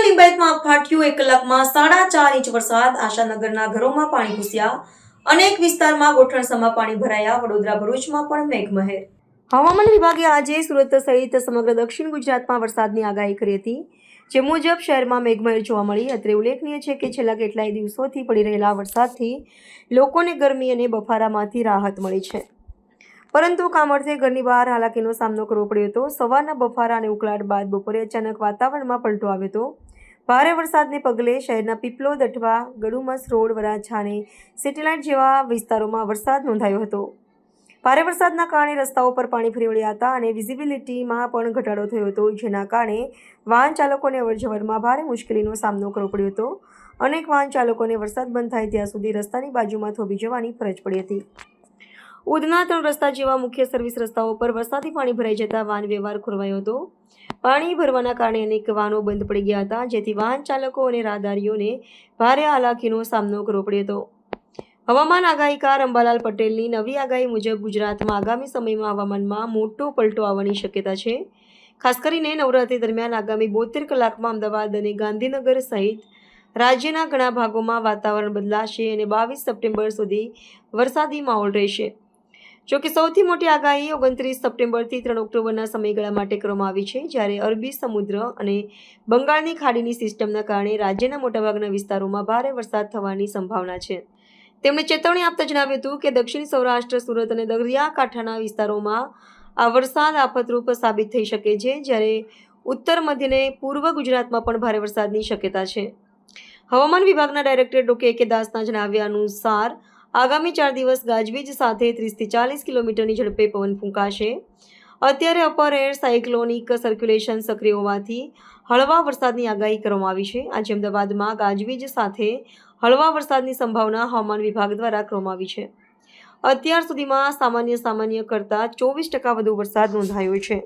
લિંબાયતમાં ફાટ્યું એક કલાકમાં સાડા ચાર ઇંચ વરસાદ. આશાનગરના ઘરોમાં પાણી ઘૂસ્યા. અનેક વિસ્તારમાં ગોઠણસમાં પાણી ભરાયા. વડોદરા ભરૂચમાં પણ મેઘમહેર. હવામાન વિભાગે આજે સુરત સહિત સમગ્ર દક્ષિણ ગુજરાતમાં વરસાદની આગાહી કરી હતી. જે મુજબ શહેરમાં મેઘમહેર જોવા મળી. અત્રે ઉલ્લેખનીય છે કે છેલ્લા કેટલાય દિવસોથી પડી રહેલા વરસાદથી લોકોને ગરમી અને બફારામાંથી રાહત મળી છે. પરંતુ કામર્થે ઘરની બહાર હાલાકીનો સામનો કરવો પડ્યો હતો. સવારના બફારા અને ઉકળાટ બાદ બપોરે અચાનક વાતાવરણમાં પલટો આવ્યો હતો. ભારે વરસાદને પગલે શહેરના પીપલોદ અઠવા ગડુમસ રોડ, વરાછા અને સેટેલાઇટ જેવા વિસ્તારોમાં વરસાદ નોંધાયો હતો. ભારે વરસાદના કારણે રસ્તાઓ પર પાણી ફરી વળ્યા હતા અને વિઝિબિલિટીમાં પણ ઘટાડો થયો હતો, જેના કારણે વાહન ચાલકોને અવરજવરમાં ભારે મુશ્કેલીનો સામનો કરવો પડ્યો હતો. અનેક વાહન ચાલકોને વરસાદ બંધ થાય ત્યાં સુધી રસ્તાની બાજુમાં થોભી જવાની ફરજ પડી હતી. ઉધના ત્રણ રસ્તા જેવા મુખ્ય સર્વિસ રસ્તાઓ પર વરસાદી પાણી ભરાઈ જતા વાહન વ્યવહાર ખોરવાયો હતો. પાણી ભરવાના કારણે અનેક વાહનો બંધ પડી ગયા હતા, જેથી વાહન ચાલકો અને રાહદારીઓને ભારે હાલાકીનો સામનો કરવો પડ્યો હતો. હવામાન આગાહીકાર અંબાલાલ પટેલની નવી આગાહી મુજબ ગુજરાતમાં આગામી સમયમાં હવામાનમાં મોટો પલટો આવવાની શક્યતા છે. ખાસ કરીને નવરાત્રી દરમિયાન આગામી બોતેર કલાકમાં અમદાવાદ અને ગાંધીનગર સહિત રાજ્યના ઘણા ભાગોમાં વાતાવરણ બદલાશે અને બાવીસ સપ્ટેમ્બર સુધી વરસાદી માહોલ રહેશે. જોકે સૌથી મોટી આગાહી ઓગણત્રીસ સપ્ટેમ્બરથી ત્રણ ઓક્ટોબરના સમયગાળા માટે કરવામાં આવી છે, જ્યારે અરબી સમુદ્ર અને બંગાળની ખાડીની સિસ્ટમના કારણે રાજ્યના મોટાભાગના વિસ્તારોમાં ભારે વરસાદ થવાની સંભાવના છે. તેમણે ચેતવણી આપતા જણાવ્યું હતું કે દક્ષિણ સૌરાષ્ટ્ર, સુરત અને દરિયાકાંઠાના વિસ્તારોમાં આ વરસાદ આફતરૂપ સાબિત થઈ શકે છે, જ્યારે ઉત્તર મધ્ય અને પૂર્વ ગુજરાતમાં પણ ભારે વરસાદની શક્યતા છે. હવામાન વિભાગના ડાયરેક્ટર ડોકે કે દાસના જણાવ્યા અનુસાર આગામી ચાર દિવસ ગાજવીજ સાથે ત્રીસથી ચાલીસ કિલોમીટરની ઝડપે પવન ફૂંકાશે. અત્યારે અપર એર સાયક્લોનિક સર્ક્યુલેશન સક્રિય હોવાથી હળવા વરસાદની આગાહી કરવામાં આવી છે. આજે અમદાવાદમાં ગાજવીજ સાથે હળવા વરસાદની સંભાવના હવામાન વિભાગ દ્વારા કરવામાં આવી છે. અત્યાર સુધીમાં સામાન્ય સામાન્ય કરતાં ચોવીસ ટકા વધુ વરસાદ નોંધાયો છે.